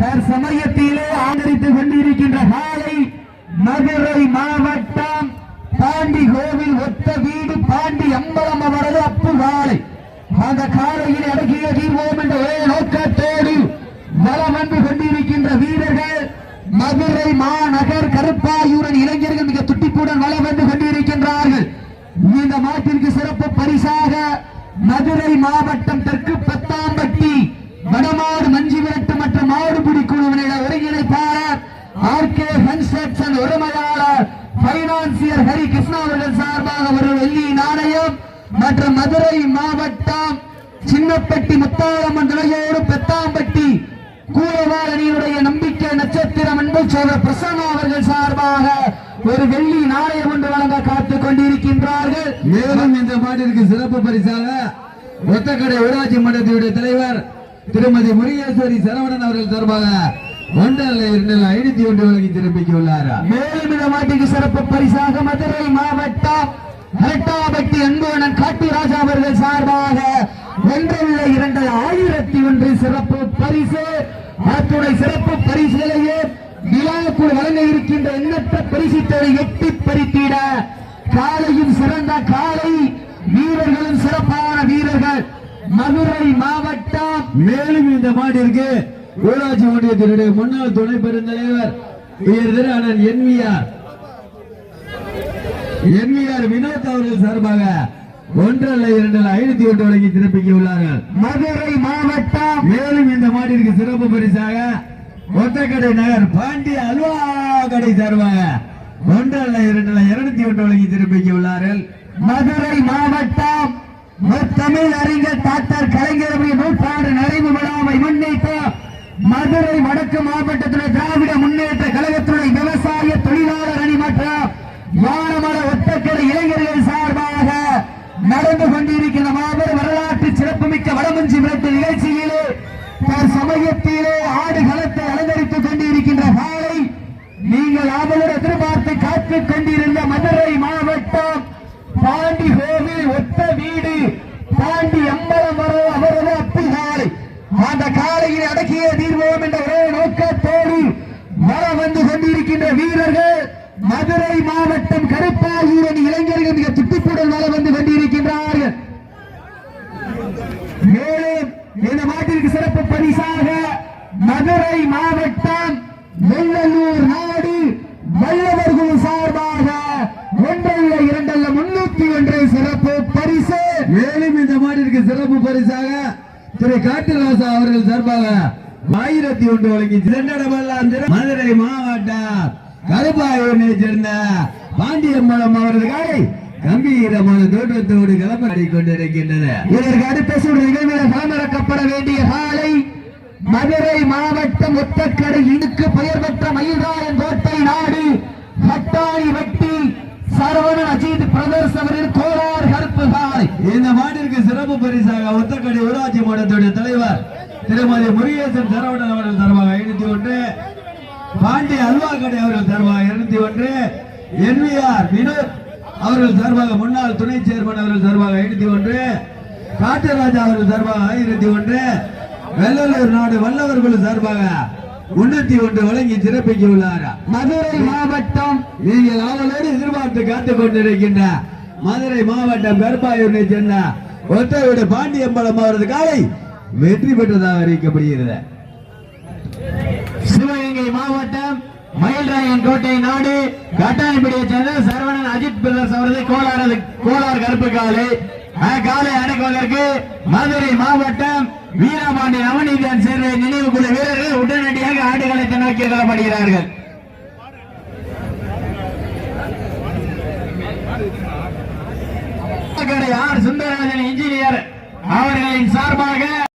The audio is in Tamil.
தற்சமயத்திலே ஆதரித்துக் கொண்டிருக்கின்ற காலை மதுரை மாவட்டம் பாண்டி கோவில் ஒத்த வீடு பாண்டி அம்பலம் அவரது அப்பு காலை. அந்த காலையில் அடக்கிய தீர்வோம் என்ற ஒரே நோக்கத்தோடு வலம் வந்து கொண்டிருக்கின்ற வீரர்கள் மதுரை மாநகர் கருப்பாயூரன் இளைஞர்கள் மிக துட்டிப்புடன் வலம் வந்து கொண்டிருக்கின்றார்கள். இந்த மாட்டிற்கு சிறப்பு பரிசாக மதுரை மாவட்டம் தெற்கு பத்தாம்பட்டி வடமாடு மஞ்சிவிரட்டி மாடுபிடி குழுவினர் ஒருங்கிணைப்பாளர் ஆர் கே கன்ஸ்ட்ரக்ஷன் உரிமையாளர் பைனான்சியர் ஹரி கிருஷ்ணா அவர்கள் சார்பாக ஒரு வெள்ளி நாணயம் மற்றும் மதுரை மாவட்டம் சின்னப்பட்டி முத்தாளம்மன் துணையோடு பெத்தாம்பட்டி கூலவாள் அணியினுடைய நம்பிக்கை நட்சத்திரம் அன்பு சோழர் பிரசன்னா அவர்கள் சார்பாக ஒரு வெள்ளி நாணயம் ஒன்று வழங்க காத்துக் கொண்டிருக்கின்றார்கள். மேலும் இந்த மாட்டிற்கு சிறப்பு பரிசாக ஒத்தக்கடை ஊராட்சி மன்றத்தினுடைய தலைவர் திருமதி முருகேஸ்வரி சரவணன் அவர்கள் சார்பாக ஐநூத்தி ஒன்று வழங்கி திருப்பிக்குள்ளார்? மேலும் இந்த மாட்டிற்கு சிறப்பு பரிசாக மதுரை மாவட்டம் இரட்டாபட்டி அன்புவனன் காட்டுராஜா அவர்கள் சார்பாக ஒன்றில் இரண்டு ஆயிரத்தி ஒன்று சிறப்பு பரிசு. அத்துணை சிறப்பு பரிசுகளையே விழாக்குள் வழங்க இருக்கின்ற எண்ணற்ற பரிசுத்தலை எட்டி பறித்திட காலையும் சிறந்த காலை வீரர்களும் சிறப்பான வீரர்கள் மதுரை மாவட்டம் மேலும் இந்த மாட்டிற்கு ஊராட்சி ஒன்றியத்தினுடைய முன்னாள் துணை பெருந்தலைவர் உயர் திரு அண்ணன் என்விஆர். என்விஆர் வினோத் அவர்கள் சார்பாக ஒன்றல்ல இரண்டல்ல ஐநூத்தி ஒன்று வழங்கி திருப்பிக்குள்ளார்கள் மதுரை மாவட்டம். மேலும் இந்த மாட்டிற்கு சிறப்பு பரிசாக ஒத்தக்கடை நகர் பாண்டி அல்வா கடை சார்பாக ஒன்றல்ல இரண்டல்ல இருநூத்தி ஒன்று வழங்கி திருப்பிக்கு உள்ளார்கள் மதுரை மாவட்டம். முத்தமிழ் அறிஞர் டாக்டர் கலைஞருடைய மதுரை வடக்கு மாவட்டத்தில் திராவிட முன்னேற்ற கழகத்துடைய விவசாய தொழிலாளர் அணி மற்றும் வானமர ஒத்தக்கடை இளைஞர்கள் சார்பாக நடந்து கொண்டிருக்கிற மாபெரும் வரலாற்று சிறப்புமிக்க வடமஞ்சி விரட்டு நிகழ்ச்சியிலே சமயத்திலே ஆடு களத்தை அலங்கரித்துக் கொண்டிருக்கின்ற காலை நீங்கள் அவளோடு எதிர்பார்த்து காத்துக் கொண்டிருந்த மதுரை மாவட்டம் பாண்டி கோவில் ஒத்த வீடு பாண்டி அம்பலம் அந்த காலையில் அடக்கிய தீர்வோம் என்ற ஒரே நோக்கத்தோடு வர வந்து கொண்டிருக்கின்ற வீரர்கள் மதுரை மாவட்டம் கருப்பாயூரணி இளைஞர்கள் மிக துட்டிப்புடன் வர வந்து கொண்டிருக்கின்றார்கள். மேலும் இந்த மாட்டிற்கு சிறப்பு பரிசாக மதுரை மாவட்டம் வெள்ளலூர் நாடு வல்லவர்கள் சார்பாக ஒன்றல்ல இரண்டல்ல முன்னூத்தி ஒன்று சிறப்பு பரிசு. மேலும் இந்த மாட்டிற்கு சிறப்பு பரிசாக திரு காட்டுராசா அவர்கள் சார்பாக ஆயிரத்தி ஒன்று வழங்கி சென்றடமெல்லாம் மதுரை மாவட்டம் கருப்பாயூரை சேர்ந்த பாண்டியம்பலம் அவர்களுக்காக கம்பீரமான தோற்றத்தோடு கிளம்பி கொண்டிருக்கின்றன இதற்கு அடுத்த சூழ் நிகழ்வில் களமிறக்கப்பட வேண்டிய காலை மதுரை மாவட்டம் ஒத்தக்கடை இடுக்கு பெயர் பெற்ற மயில்ராயன் கோட்டை நாடு கட்டாணி வெட்டி சரவணன் அஜித் பிரதர்ஸ் அவரின் கோளாறு கருப்பு காலை. இந்த மாட்டிற்கு சிறப்பு பரிசாக ஒத்தக்கடை ஊராட்சி மன்றத்துடைய தலைவர் திருமதி முருகேசன் சரவணன் அவர்கள் சார்பாக ஐநூத்தி ஒன்று. பாண்டி அல்வா கடை அவர்கள் சார்பாக இருநூத்தி ஒன்று. என்விஆர் வினோத் அவர்கள் சார்பாக முன்னாள் துணை சேர்மன் அவர்கள் சார்பாக ஐநூத்தி ஒன்று. காட்டுராஜா அவர்கள் சார்பாக ஆயிரத்தி ஒன்று. வெள்ளலூர் நாடு வல்லவர் குழு சார்பாக முன்னூத்தி ஒன்று வழங்கி சிறப்பிக்க உள்ளார் மதுரை மாவட்டம். நீங்கள் அவளோடு எதிர்பார்த்து காத்துக் கொண்டிருக்கின்ற மதுரை மாவட்டம் பெரும்பாயூரை சேர்ந்த ஒத்தையோட பாண்டியம்பலம் அவரது காலை வெற்றி பெற்றதாக அறிவிக்கப்படுகிறது. சிவகங்கை மாவட்டம் மயில்ராயன் கோட்டை நாடு கட்டாயப்படியை சேர்ந்த சரவணன் அஜித் பிரதர்ஸ் அவரது கோளாறு கோளார் கருப்பு காலை. காலை அடக்குவதற்கு மதுரை மாவட்டம் வீரபாண்டி நவநீதன் சேர்ந்த நினைவு குழு வீரர்கள் உடனடியாக ஆடுகளை நோக்கி செல்லப்படுகிறார்கள் ஆர் சுந்தரராஜன் இன்ஜினியர். அவர்களின் சார்பாக